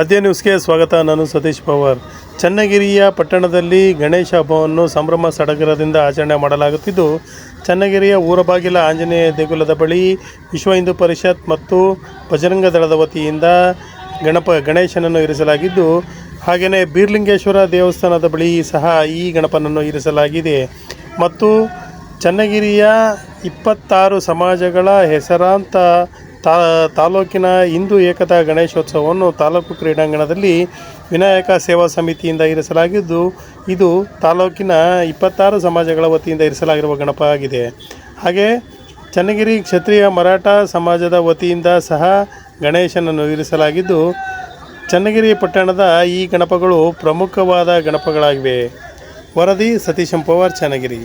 ಆದ್ಯ ನ್ಯೂಸ್ಗೆ ಸ್ವಾಗತ. ನಾನು ಸತೀಶ್ ಪವಾರ್. ಚನ್ನಗಿರಿಯ ಪಟ್ಟಣದಲ್ಲಿ ಗಣೇಶ ಹಬ್ಬವನ್ನು ಸಂಭ್ರಮ ಸಡಗರದಿಂದ ಆಚರಣೆ ಮಾಡಲಾಗುತ್ತಿದ್ದು, ಚನ್ನಗಿರಿಯ ಊರಬಾಗಿಲ ಆಂಜನೇಯ ದೇಗುಲದ ಬಳಿ ವಿಶ್ವ ಹಿಂದೂ ಪರಿಷತ್ ಮತ್ತು ಬಜರಂಗ ದಳದ ವತಿಯಿಂದ ಗಣಪ, ಗಣೇಶನನ್ನು ಇರಿಸಲಾಗಿದ್ದು, ಹಾಗೆಯೇ ಬೀರ್ಲಿಂಗೇಶ್ವರ ದೇವಸ್ಥಾನದ ಬಳಿ ಸಹ ಈ ಗಣಪನನ್ನು ಇರಿಸಲಾಗಿದೆ. ಮತ್ತು ಚನ್ನಗಿರಿಯ ಇಪ್ಪತ್ತಾರು ಸಮಾಜಗಳ ಹೆಸರಾಂತ ತಾ ತಾಲೂಕಿನ ಹಿಂದೂ ಏಕತಾ ಗಣೇಶೋತ್ಸವವನ್ನು ತಾಲೂಕು ಕ್ರೀಡಾಂಗಣದಲ್ಲಿ ವಿನಾಯಕ ಸೇವಾ ಸಮಿತಿಯಿಂದ ಇರಿಸಲಾಗಿದ್ದು, ಇದು ತಾಲೂಕಿನ ಇಪ್ಪತ್ತಾರು ಸಮಾಜಗಳ ವತಿಯಿಂದ ಇರಿಸಲಾಗಿರುವ ಗಣಪ ಆಗಿದೆ. ಹಾಗೆ ಚನ್ನಗಿರಿ ಕ್ಷತ್ರಿಯ ಮರಾಠ ಸಮಾಜದ ವತಿಯಿಂದ ಸಹ ಗಣೇಶನನ್ನು ಇರಿಸಲಾಗಿದ್ದು, ಚನ್ನಗಿರಿ ಪಟ್ಟಣದ ಈ ಗಣಪಗಳು ಪ್ರಮುಖವಾದ ಗಣಪಗಳಾಗಿವೆ. ವರದಿ ಸತೀಶಂ ಪವಾರ್ ಚನ್ನಗಿರಿ.